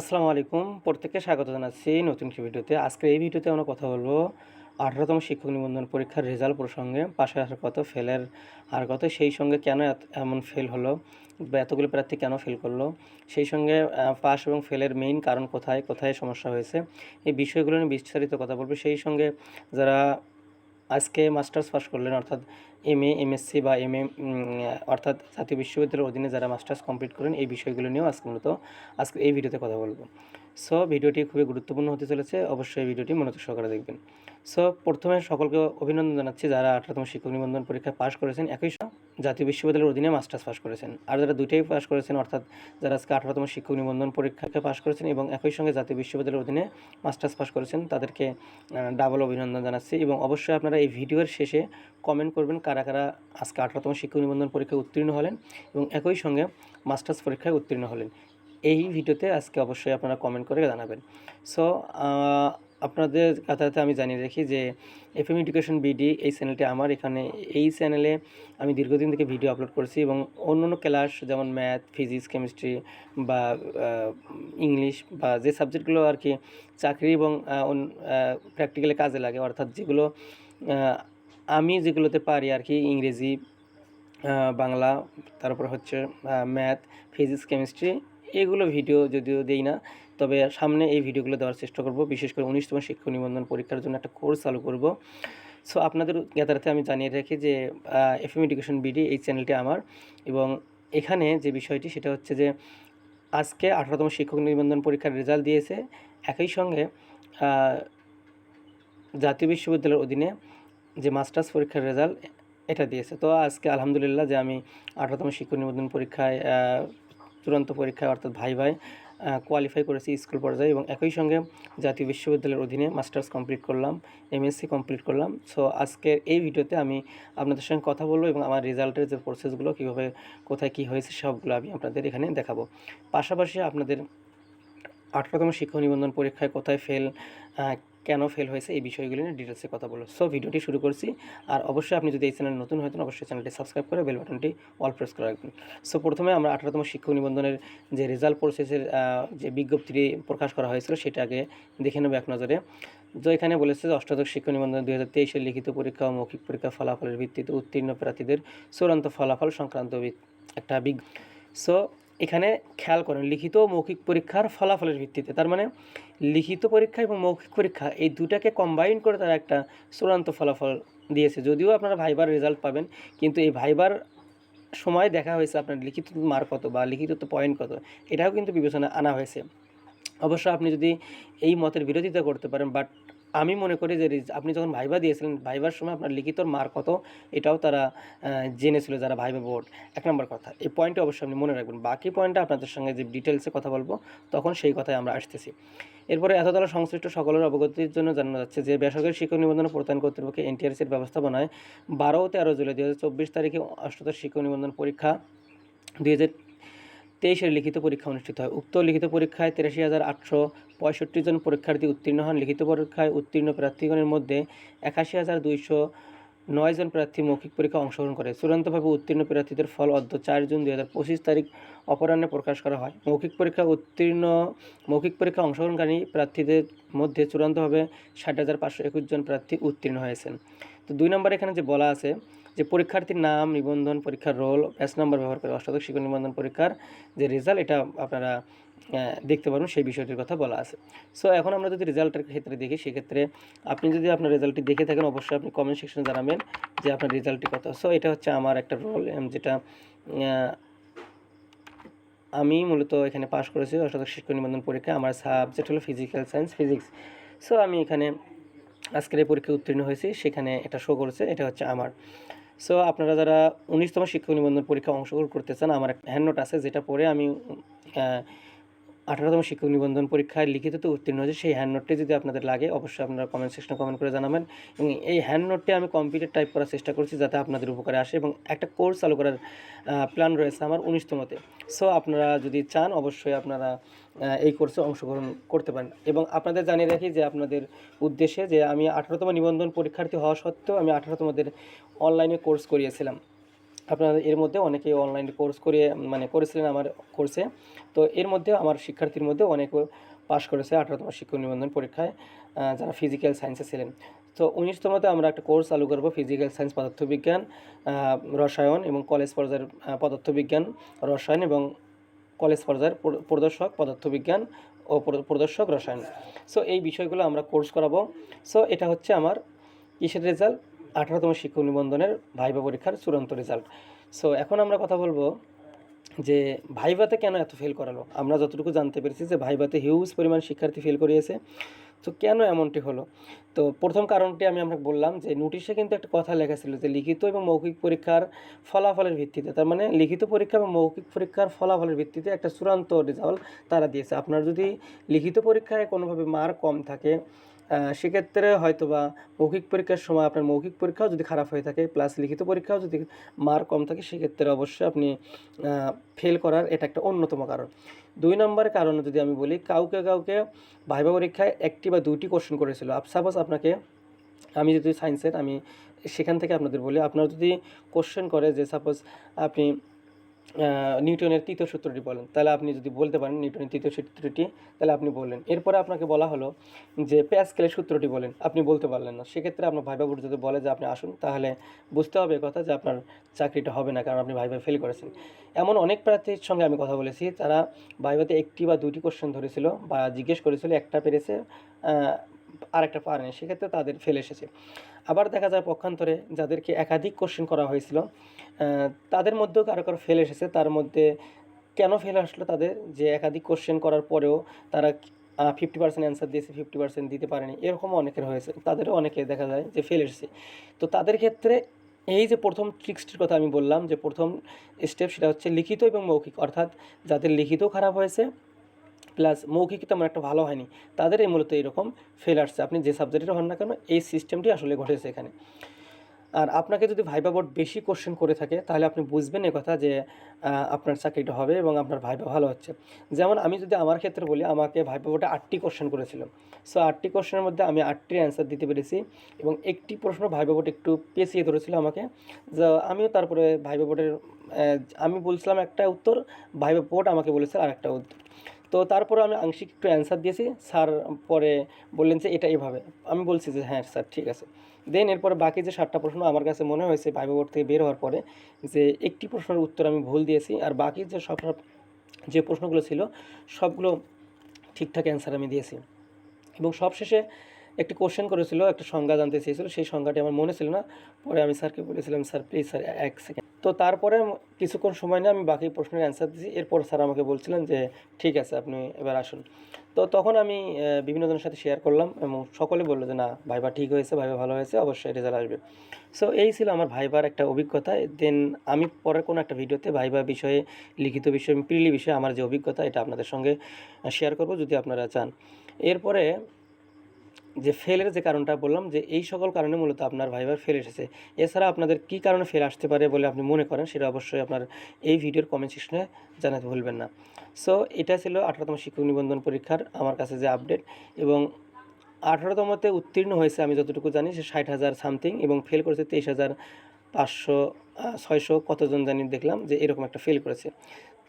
আসসালামু আলাইকুম। প্রত্যেককে স্বাগত জানাচ্ছি নতুন একটি ভিডিওতে। আজকে এই ভিডিওতে আমরা কথা বলব আঠারোতম শিক্ষক নিবন্ধন পরীক্ষার রেজাল্ট প্রসঙ্গে পাশে আসার কত, ফেলের আর কত, সেই সঙ্গে কেন এমন ফেল হলো বা এতগুলো প্রার্থী কেন ফেল করল, সেই সঙ্গে পাস এবং ফেলের মেইন কারণ কোথায় কোথায় সমস্যা হয়েছে, এই বিষয়গুলো নিয়ে বিস্তারিত কথা বলব। সেই সঙ্গে যারা আজকে মাস্টার্স পাশ করলেন, অর্থাৎ এম এ এমএসসি বা এম এ অর্থাৎ জাতীয় বিশ্ববিদ্যালয়ের অধীনে যারা মাস্টার্স কমপ্লিট করেন, এই বিষয়গুলো নিয়েও আজকে মূলত আজকে এই ভিডিওতে কথা বলব। সো ভিডিওটি খুবই গুরুত্বপূর্ণ হতে চলেছে। অবশ্যই ভিডিওটি মনোযোগ সহকারে দেখবেন। সো প্রথমে সকলকে অভিনন্দন জানাচ্ছি যারা আঠারোতম শিক্ষক নিবন্ধন পরীক্ষায় পাশ করেছেন। একই জাতীয় বিশ্ববিদ্যালয়ের অধীনে মাস্টার্স পাস করেছেন। আর যারা দুইটাই পাস করেছেন, অর্থাৎ যারা আজকে আঠারোতম শিক্ষক নিবন্ধন পরীক্ষাকে পাশ করেছেন এবং একই সঙ্গে জাতীয় বিশ্ববিদ্যালয়ের অধীনে মাস্টার্স পাস করেছেন, তাদেরকে ডাবল অভিনন্দন জানাচ্ছি। এবং অবশ্যই আপনারা এই ভিডিওর শেষে কমেন্ট করবেন কারা কারা আজকে আঠারোতম শিক্ষক নিবন্ধন পরীক্ষায় উত্তীর্ণ হলেন এবং একই সঙ্গে মাস্টার্স পরীক্ষায় উত্তীর্ণ হলেন। এই ভিডিওতে আজকে অবশ্যই আপনারা কমেন্ট করে জানাবেন। সো আপনাদের কথাতে আমি জানিয়ে রাখি যে এফ এম এডুকেশন বিডি এই চ্যানেলটি আমার। এখানে এই চ্যানেলে আমি দীর্ঘদিন থেকে ভিডিও আপলোড করেছি এবং অন্য অন্য ক্লাস যেমন ম্যাথ ফিজিক্স কেমিস্ট্রি বা ইংলিশ বা যে সাবজেক্টগুলো আর কি চাকরি এবং প্র্যাকটিক্যালি কাজে লাগে, অর্থাৎ যেগুলো আমি যেগুলোতে পারি আর কি ইংরেজি বাংলা, তারপর হচ্ছে ম্যাথ ফিজিক্স কেমিস্ট্রি এগুলো ভিডিও যদিও দেই না, তবে সামনে এই ভিডিওগুলো দেওয়ার চেষ্টা করব। বিশেষ করে উনিশতম শিক্ষক নিবন্ধন পরীক্ষার জন্য একটা কোর্স চালু করব। সো আপনাদের জ্ঞাতার্থে আমি জানিয়ে রাখি যে এফ এম এডুকেশন বিডি এই চ্যানেলটি আমার এবং এখানে যে বিষয়টি সেটা হচ্ছে যে, আজকে আঠারোতম শিক্ষক নিবন্ধন পরীক্ষার রেজাল্ট দিয়েছে। একই সঙ্গে জাতীয় বিশ্ববিদ্যালয়ের অধীনে যে মাস্টার্স পরীক্ষার রেজাল্ট, এটা দিয়েছে। তো আজকে আলহামদুলিল্লাহ যে আমি আঠারোতম শিক্ষক নিবন্ধন পরীক্ষায় চূড়ান্ত পরীক্ষায় অর্থাৎ ভাই ভাই কোয়ালিফাই করেছি স্কুল পর্যায়ে এবং একই সঙ্গে জাতীয় বিশ্ববিদ্যালয়ের অধীনে মাস্টার্স কমপ্লিট করলাম এমএসসি কমপ্লিট করলাম। সো আজকের এই ভিডিওতে আমি আপনাদের সঙ্গে কথা বলব এবং আমার রেজাল্টের যে প্রসেসগুলো কীভাবে কোথায় কী হয়েছে সবগুলো আমি আপনাদের এখানে দেখাবো। পাশাপাশি আপনাদের আঠারোতম শিক্ষক নিবন্ধন পরীক্ষায় কোথায় ফেল কেন ফেল হয়েছে এই বিষয়গুলি নিয়ে ডিটেলসে কথা বলব সো ভিডিওটি শুরু করছি। আর অবশ্যই আপনি যদি এই চ্যানেল নতুন হতেন অবশ্যই চ্যানেলটি সাবস্ক্রাইব করে বেল বাটনটি অল প্রেস করে রাখবেন। সো প্রথমে আমরা আঠারোতম শিক্ষক নিবন্ধনের যে রেজাল্ট প্রসেসের যে বিজ্ঞপ্তিটি প্রকাশ করা হয়েছিল, সেটা আগে দেখে নেব এক নজরে। তো এখানে বলেছে যে অষ্টাদশ শিক্ষক নিবন্ধন দুই হাজার তেইশের লিখিত পরীক্ষা ও মৌখিক পরীক্ষা ফলাফলের ভিত্তিতে উত্তীর্ণ প্রার্থীদের চূড়ান্ত ফলাফল সংক্রান্ত একটা বিগ সো এখানে খেয়াল করেন, লিখিত ও মৌখিক পরীক্ষার ফলাফলের ভিত্তিতে। তার মানে লিখিত পরীক্ষা এবং মৌখিক পরীক্ষা এই দুটাকে কম্বাইন করে তারা একটা চূড়ান্ত ফলাফল দিয়েছে। যদিও আপনারা ভাইবার রেজাল্ট পাবেন, কিন্তু এই ভাইবার সময় দেখা হয়েছে আপনার লিখিত মার কত বা লিখিত পয়েন্ট কত, এটাও কিন্তু বিবেচনা আনা হয়েছে। অবশ্য আপনি যদি এই মতের বিরোধিতা করতে পারেন বাট আমি মনে করি যে আপনি যখন ভাইবা দিয়েছিলেন, ভাইবার সময় আপনার লিখিত মার কত, এটাও তারা জেনেছিল যারা ভাইবা বোর্ড এক নম্বর কথা, এই পয়েন্টটা অবশ্যই আপনি মনে রাখবেন। বাকি পয়েন্টটা আপনাদের সঙ্গে যে ডিটেলসে কথা বলব, তখন সেই কথায় আমরা আসতেছি। এরপরে এত এততলা সংশ্লিষ্ট সকলের অবগতির জন্য জানানো যাচ্ছে যে, বেসরকারি শিক্ষক নিবন্ধন প্রদান কর্তৃপক্ষ এনটিআরসির ব্যবস্থাপনায় বারো তেরো জুলাই দু হাজার চব্বিশ তারিখে অষ্টাদশ শিক্ষক নিবন্ধন পরীক্ষা। দুই হাজার তেইশের লিখিত পরীক্ষা অনুষ্ঠিত হয়। উক্ত লিখিত পরীক্ষায় তিরাশি হাজার আটশো পঁয়ষট্টি জন পরীক্ষার্থী উত্তীর্ণ হন। লিখিত পরীক্ষায় উত্তীর্ণ প্রার্থীগণের মধ্যে একাশি হাজার দুইশো নয় জন প্রার্থী মৌখিক পরীক্ষা অংশগ্রহণ করে। চূড়ান্তভাবে উত্তীর্ণ প্রার্থীদের ফল অদ্য চার জুন দুই হাজার পঁচিশ তারিখ অপরাহ্নে প্রকাশ করা হয়। মৌখিক পরীক্ষা উত্তীর্ণ, মৌখিক পরীক্ষা অংশগ্রহণকারী প্রার্থীদের মধ্যে চূড়ান্তভাবে ষাট হাজার পাঁচশো একুশ জন প্রার্থী উত্তীর্ণ হয়েছেন। তো দুই নম্বর এখানে যে বলা আছে যে পরীক্ষার্থীর নাম, নিবন্ধন, পরীক্ষার রোল, ব্যাচ নাম্বার ব্যবহার করে অষ্টাদশ শিক্ষক নিবন্ধন পরীক্ষার যে রেজাল্ট, এটা আপনারা দেখতে পারবেন, সেই বিষয়টির কথা বলা আছে। সো এখন আমরা যদি রেজাল্টের ক্ষেত্রে দেখি, সেক্ষেত্রে আপনি যদি আপনার রেজাল্টটি দেখে থাকেন, অবশ্যই আপনি কমেন্ট সেকশনে জানাবেন যে আপনার রেজাল্টটি কত। সো এটা হচ্ছে আমার একটা রোল যেটা আমি মূলত এখানে পাশ করেছি অষ্টাদশ শিক্ষক নিবন্ধন পরীক্ষা আমার সাবজেক্ট হলো ফিজিক্যাল সায়েন্স ফিজিক্স সো আমি এখানে আজকের এই পরীক্ষায় উত্তীর্ণ হয়েছি, সেখানে এটা শো করেছে, এটা হচ্ছে আমার। সো আপনারা যারা উনিশতম শিক্ষক নিবন্ধন পরীক্ষা অংশগ্রহণ করতে চান, আমার একটা হ্যান্ড নোট আছে, যেটা পরে আমি আঠারোতম শিক্ষক নিবন্ধন পরীক্ষায় লিখিততে উত্তীর্ণ হয়েছে, সেই হ্যান্ড নোটটি যদি আপনাদের লাগে, অবশ্যই আপনারা কমেন্ট সেকশনে কমেন্ট করে জানাবেন। এবং এই হ্যান্ড নোটটি আমি কম্পিউটার টাইপ করার চেষ্টা করছি যাতে আপনাদের উপকারে আসে এবং একটা কোর্স চালু করার প্ল্যান রয়েছে আমার উনিশতমতে সো আপনারা যদি চান, অবশ্যই আপনারা এই কোর্সে অংশগ্রহণ করতে পারেন। এবং আপনাদের জানিয়ে রাখি যে আপনাদের উদ্দেশ্যে যে আমি আঠারোতম নিবন্ধন পরীক্ষার্থী হওয়া সত্ত্বেও আমি আঠারোতমদের অনলাইনে কোর্স করিয়েছিলাম। আপনারা এর মধ্যে অনেকে অনলাইন কোর্স করে মানে করেছিলেন আমার কোর্সে তো এর মধ্যে আমার শিক্ষার্থীর মধ্যে অনেকে পাশ করেছে আঠারোতম শিক্ষক নিবন্ধন পরীক্ষায় যারা ফিজিক্যাল সায়েন্সে ছিলেন। তো উনিশতমতে আমরা একটা কোর্স চালু করব ফিজিক্যাল সায়েন্স পদার্থবিজ্ঞান রসায়ন এবং কলেজ পর্যায়ের পদার্থবিজ্ঞান, রসায়ন এবং কলেজ পর্যায়ের প্রদর্শক পদার্থবিজ্ঞান ও প্রদর্শক রসায়ন। সো এই বিষয়গুলো আমরা কোর্স করাবো। সো এটা হচ্ছে আমার কিসের রেজাল্ট আঠারোতম শিক্ষক নিবন্ধনের ভাইবা পরীক্ষার চূড়ান্ত রেজাল্ট সো এখন আমরা কথা বলব যে ভাইভাতে কেন এত ফেল করালো? আমরা যতটুকু জানতে পেরেছি যে ভাইভাতে হিউজ পরিমাণ শিক্ষার্থী ফেল করিয়েছে। তো কেন এমনটি হলো? তো প্রথম কারণটি আমি আপনাকে বললাম যে নোটিশে কিন্তু একটা কথা লেখা ছিল যে লিখিত এবং মৌখিক পরীক্ষার ফলাফলের ভিত্তিতে, তার মানে লিখিত পরীক্ষা এবং মৌখিক পরীক্ষার ফলাফলের ভিত্তিতে একটা চূড়ান্ত রেজাল্ট তারা দিয়েছে। আপনার যদি লিখিত পরীক্ষায় কোনোভাবে মার্ক কম থাকে সেক্ষেত্রে হয়তো বা মৌখিক পরীক্ষার সময় আপনার মৌখিক পরীক্ষাও যদি খারাপ হয়ে থাকে প্লাস লিখিত পরীক্ষাও যদি মার্ক কম থাকে, সেক্ষেত্রে অবশ্যই আপনি ফেল করার এটা একটা অন্যতম কারণ। দুই নম্বর কারণ যদি আমি বলি, কাউকে কাউকে ভাইবা পরীক্ষায় একটি বা দুইটি কোশ্চেন করেছিল। সাপোজ আপনাকে, আমি যদি সায়েন্সের আমি সেখান থেকে আপনাদের বলি, আপনার যদি কোশ্চেন করে যে সাপোজ আপনি নিউটনের তৃতীয় সূত্রটি বলেন। তাহলে আপনি যদি বলতে পারেন নিউটনের তৃতীয় সূত্রটি, তাহলে আপনি বললেন। এরপরে আপনাকে বলা হলো যে প্যাসকেলের সূত্রটি বলেন। আপনি বলতে পারলেন না। সেক্ষেত্রে আপনার ভাইবা বোর্ড যদি বলে যে আপনি আসুন, তাহলে বুঝতে হবে কথা যে আপনার চাকরিটা হবে না, কারণ আপনি ভাইবা ফেল করেছেন। এমন অনেক প্রার্থীর সঙ্গে আমি কথা বলেছি তারা ভাইবাতে একটি বা দুটি কোশ্চেন ধরেছিল বা জিজ্ঞেস করেছিল, একটা পেরেছে আরেকটা পারেনি সেক্ষেত্রে তাদের ফেলে এসেছে। আবার দেখা যায় পক্ষান্তরে যাদেরকে একাধিক কোশ্চেন করা হয়েছিল তাদের মধ্যেও কারও কারও ফেলে এসেছে, তার মধ্যে কেন ফেলে আসলো তাদের, যে একাধিক কোশ্চেন করার পরেও তারা ফিফটি পার্সেন্ট অ্যান্সার দিয়েছে ফিফটি পার্সেন্ট দিতে পারেনি এরকমও অনেকের হয়েছে, তাদেরও অনেকে দেখা যায় যে ফেল এসেছে। তো তাদের ক্ষেত্রে এই যে প্রথম ট্রিক্সটির কথা আমি বললাম, যে প্রথম স্টেপ সেটা হচ্ছে লিখিত এবং মৌখিক, অর্থাৎ যাদের লিখিত খারাপ হয়েছে প্লাস মৌখিক তেমন একটা ভালো হয়নি। তাদের এই মূলত এরকম ফেল আসছে আপনি যে সাবজেক্টের হন না কেন, এই সিস্টেমটি আসলে ঘটেছে এখানে। আর আপনাকে যদি ভাইবা বোর্ড বেশি কোশ্চেন করে থাকে, তাহলে আপনি বুঝবেন কথা যে আপনার চাকরিটা হবে এবং আপনার ভাইবা ভালো হচ্ছে। যেমন আমি যদি আমার ক্ষেত্রে বলি, আমাকে ভাইবা বোর্ডে আটটি কোশ্চেন করেছিল। সো আটটি কোশ্চেনের মধ্যে আমি আটটির অ্যান্সার দিতে পেরেছি এবং একটি প্রশ্ন ভাইবা বোর্ড একটু পেঁচিয়ে ধরেছিল আমাকে। যা, আমিও তারপরে ভাইবা বোর্ডের আমি বলছিলাম একটা উত্তর ভাইবা বোর্ড আমাকে বলেছে আর একটা উত্তর। তো তারপরে আমি আংশিক একটু অ্যান্সার দিয়েছি। স্যার পরে বললেন যে এটা এভাবে। আমি বলছি যে হ্যাঁ স্যার, ঠিক আছে। দেন এরপরে বাকি যে সাতটা প্রশ্ন আমার কাছে মনে হয়েছে ভাইবা বোর্ড থেকে বের হওয়ার পরে, যে একটি প্রশ্নের উত্তর আমি ভুল দিয়েছি আর বাকি যে সব যে প্রশ্নগুলো ছিল, সবগুলো ঠিকঠাক অ্যান্সার আমি দিয়েছি। এবং সবশেষে একটি কোশ্চেন করেছিল, একটা সংজ্ঞা জানতে চেয়েছিল, সেই সংজ্ঞাটি আমার মনে ছিল না। পরে আমি স্যারকে বলেছিলাম, স্যার প্লিজ স্যার এক সেকেন্ড তো তারপরে কিছুক্ষণ সময় নিয়ে আমি বাকি প্রশ্নের অ্যান্সার দিয়েছি এরপর স্যার আমাকে বলছিলেন যে, ঠিক আছে, আপনি এবার আসুন। তো তখন আমি বিভিন্ন জনের সাথে শেয়ার করলাম এবং সকলে বলল যে, না, ভাইবা ঠিক হয়েছে, ভাইবা ভালো হয়েছে, অবশ্যই রেজাল্ট আসবে। সো এই ছিল আমার ভাইবার একটা অভিজ্ঞতা। দেন আমি পরের কোনো একটা ভিডিওতে ভাইবা বিষয়ে, লিখিত বিষয়, প্রিলি বিষয়ে আমার যে অভিজ্ঞতা, এটা আপনাদের সঙ্গে শেয়ার করব যদি আপনারা চান। এরপরে যে ফেলের যে কারণটা বললাম, যে এই সকল কারণে মূলত আপনার ভাইবার ফেল এসেছে। এছাড়া আপনাদের কী কারণে ফেল আসতে পারে বলে আপনি মনে করেন, সেটা অবশ্যই আপনার এই ভিডিওর কমেন্ট সেকশনে জানাতে ভুলবেন না। সো এটা ছিল আঠারোতম শিক্ষক নিবন্ধন পরীক্ষার আমার কাছে যে আপডেট এবং আঠারোতমতে উত্তীর্ণ হয়েছে আমি যতটুকু জানি সে ষাট হাজার সামথিং এবং ফেল করেছে তেইশ হাজার পাঁচশো ছয়শো কতজন জানি দেখলাম যে এরকম একটা ফেল করেছে।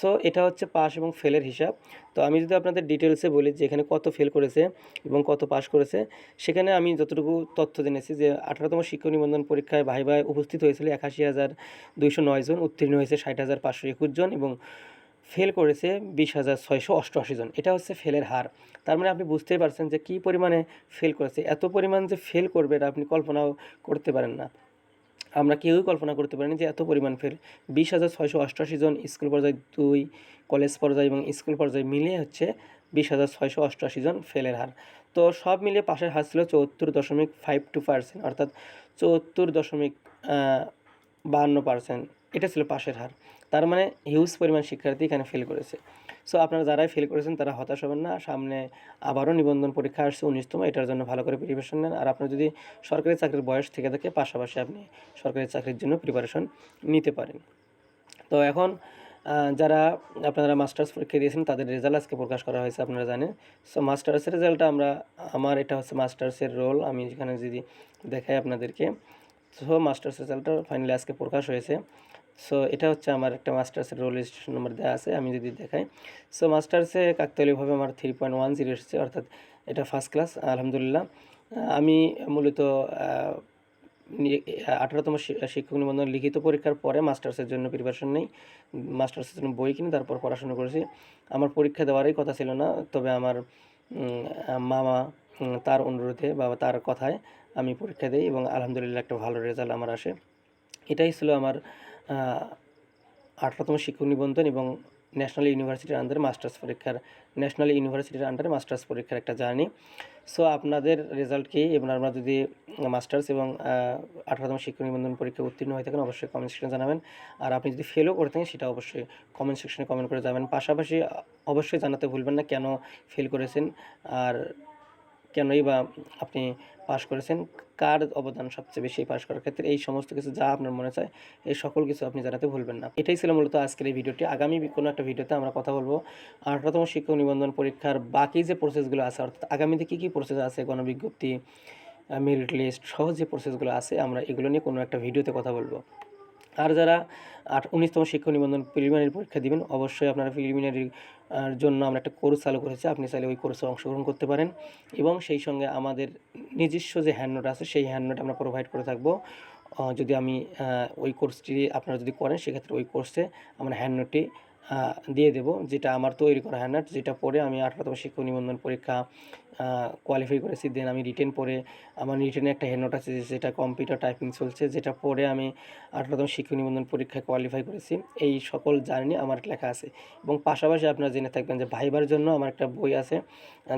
সো এটা হচ্ছে পাস এবং ফেলের হিসাব। তো আমি যদি আপনাদের ডিটেলসে বলি যে এখানে কত ফেল করেছে এবং কত পাস করেছে, সেখানে আমি যতটুকু তথ্য জেনেছি যে আঠারোতম শিক্ষক নিবন্ধন পরীক্ষায় ভাই ভাই উপস্থিত হয়েছিল একাশি হাজার দুইশো নয় জন, উত্তীর্ণ হয়েছে ষাট হাজার পাঁচশো একুশ জন এবং ফেল করেছে বিশ হাজার ছয়শো অষ্টআশি জন। এটা হচ্ছে ফেলের হার। তার মানে আপনি বুঝতেই পারছেন যে কী পরিমাণে ফেল করেছে। এত পরিমাণ যে ফেল করবে এটা আপনি কল্পনাও করতে পারেন না। আমরা কেউই কল্পনা করতে পারিনি যে এত পরিমাণ ফেল বিশ হাজার ছয়শো অষ্টআশি জন স্কুল পর্যায়ে দুই কলেজ পর্যায়ে এবং স্কুল পর্যায়ে মিলিয়ে হচ্ছে বিশ হাজার ছয়শো অষ্টআশি জন ফেলের হার। তো সব মিলিয়ে পাশের হার ছিল চুয়াত্তর দশমিক ফাইভ টু পার্সেন্ট অর্থাৎ চুয়াত্তর দশমিক বাহান্ন পার্সেন্ট এটা ছিল পাশের হার। তার মানে হিউজ পরিমাণ শিক্ষার্থী এখানে ফেল করেছে। সো আপনারা যারাই ফেল করেছেন তারা হতাশ হবেন না। সামনে আবারও নিবন্ধন পরীক্ষা আসছে উনিশতম, এটার জন্য ভালো করে প্রিপারেশন নেন। আর আপনার যদি সরকারি চাকরির বয়স থেকে থাকে, পাশাপাশি আপনি সরকারি চাকরির জন্য প্রিপারেশন নিতে পারেন। তো এখন যারা আপনারা মাস্টার্স পরীক্ষা দিয়েছেন, তাদের রেজাল্ট আজকে প্রকাশ করা হয়েছে, আপনারা জানেন। সো মাস্টার্সের রেজাল্টটা আমরা, আমার এটা হচ্ছে মাস্টার্সের রোল আমি যেখানে যদি দেখাই আপনাদেরকে। সো মাস্টার্স রেজাল্টটা ফাইনালি আজকে প্রকাশ হয়েছে। সো এটা হচ্ছে আমার একটা মাস্টার্সের রোল রেজিস্ট্রেশন নম্বর দেওয়া আছে, আমি যদি দেখাই। সো মাস্টার্সে কাকতালীয়ভাবে আমার থ্রি পয়েন্ট ওয়ান জিরো এসেছে, অর্থাৎ এটা ফার্স্ট ক্লাস আলহামদুলিল্লাহ। আমি মূলত আঠারোতম শিক্ষক নিবন্ধন লিখিত পরীক্ষার পরে মাস্টার্সের জন্য প্রিপারেশন নেই। মাস্টার্সের জন্য বই কিনে তারপর পড়াশোনা করেছি। আমার পরীক্ষা দেওয়ারই কথা ছিল না, তবে আমার মামা তার অনুরোধে বা তার কথায় আমি পরীক্ষা দিই এবং আলহামদুলিল্লাহ একটা ভালো রেজাল্ট আমার আসে। এটাই ছিল আমার আঠারোতম শিক্ষক নিবন্ধন এবং ন্যাশনাল ইউনিভার্সিটির আন্ডারে মাস্টার্স পরীক্ষার, ন্যাশনাল ইউনিভার্সিটির আন্ডারে মাস্টার্স পরীক্ষার একটা জার্নি। সো আপনাদের রেজাল্ট কি? এবং আপনারা যদি মাস্টার্স এবং আঠারোতম শিক্ষক নিবন্ধন পরীক্ষা উত্তীর্ণ হয়ে থাকেন, অবশ্যই কমেন্ট সেকশনে জানাবেন। আর আপনি যদি ফেলও করে থাকেন, সেটা অবশ্যই কমেন্ট সেকশনে কমেন্ট করে যাবেন পাশাপাশি, অবশ্যই জানাতে ভুলবেন না কেন ফেল করেছেন। আর কেনই বা আপনি পাশ করেছেন? কার অবদান সবচেয়ে বেশি পাশ করার ক্ষেত্রে? এই সমস্ত কিছু যা আপনার মনে চায়, এই সকল কিছু আপনি জানাতে ভুলবেন না। এটাই ছিল মূলত আজকের এই ভিডিওটি। আগামী কোনো একটা ভিডিওতে আমরা কথা বলব। আঠারোতম শিক্ষক নিবন্ধন পরীক্ষার বাকি যে প্রসেসগুলো আছে, অর্থাৎ আগামীতে কী কী প্রসেস আছে, গণবিজ্ঞপ্তি মেরিট লিস্ট সহ যে প্রসেসগুলো আছে, আমরা এগুলো নিয়ে কোনো একটা ভিডিওতে কথা বলব। আর যারা আট উনিশতম শিক্ষক নিবন্ধন প্রিলিমিনারি পরীক্ষা দিবেন অবশ্যই আপনারা প্রিলিমিনারির জন্য আমরা একটা কোর্স চালু করেছি। আপনি চাইলে ওই কোর্সে অংশগ্রহণ করতে পারেন। এবং সেই সঙ্গে আমাদের নিজস্ব যে হ্যান্ড নোট আছে সেই হ্যান্ড নোট আমরা প্রোভাইড করে থাকব। যদি আমি ওই কোর্সটি আপনারা যদি করেন সেক্ষেত্রে ওই কোর্সে আমরা হ্যান্ড নোটটি আহ, দিয়ে দেব। যেটা আমার তৈরি করা হ্যান্ড নোট যেটা পরে আমি আঠারোতম শিক্ষক নিবন্ধন পরীক্ষা কোয়ালিফাই করেছি দেন আমি রিটেন পড়ে আমার রিটেনে একটা হ্যান্ড নোট আছে যেটা কম্পিউটার টাইপিং চলছে, যেটা পড়ে আমি আঠারোতম শিক্ষক নিবন্ধন পরীক্ষায় কোয়ালিফাই করেছি। এই সকল জার্নি আমার লেখা আছে। এবং পাশাপাশি আপনারা জেনে থাকবেন যে ভাইবার জন্য আমার একটা বই আছে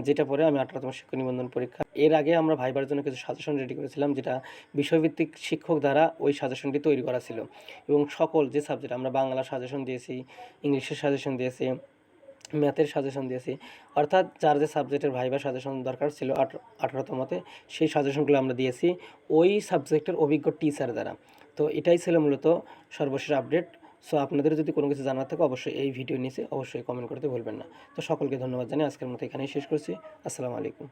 যেটা পড়ে আমি আঠারোতম শিক্ষক নিবন্ধন পরীক্ষা। এর আগে আমরা ভাইবার জন্য কিছু সাজেশন রেডি করেছিলাম, যেটা বিষয়ভিত্তিক শিক্ষক দ্বারা ওই সাজেশনটি তৈরি করা ছিল। এবং সকল যে সাবজেক্ট আমরা বাংলা সাজেশন দিয়েছি, ইংলিশের সাজেশন দিয়েছি ম্যাথের সাজেশন দিয়েছি। অর্থাৎ যার যে সাবজেক্টের ভাইবার সাজেশন দরকার ছিল আঠারোতমতে সেই সাজেশনগুলো আমরা দিয়েছি ওই সাবজেক্টের অভিজ্ঞ টিচার দ্বারা। তো এটাই ছিল মূলত সর্বশেষ আপডেট সো আপনাদের যদি কোনো কিছু জানার থাকে, অবশ্যই এই ভিডিও নিচে অবশ্যই কমেন্ট করতে ভুলবেন না। তো সকলকে ধন্যবাদ জানিয়ে আজকের মতো এখানেই শেষ করছি। আসসালামু আলাইকুম।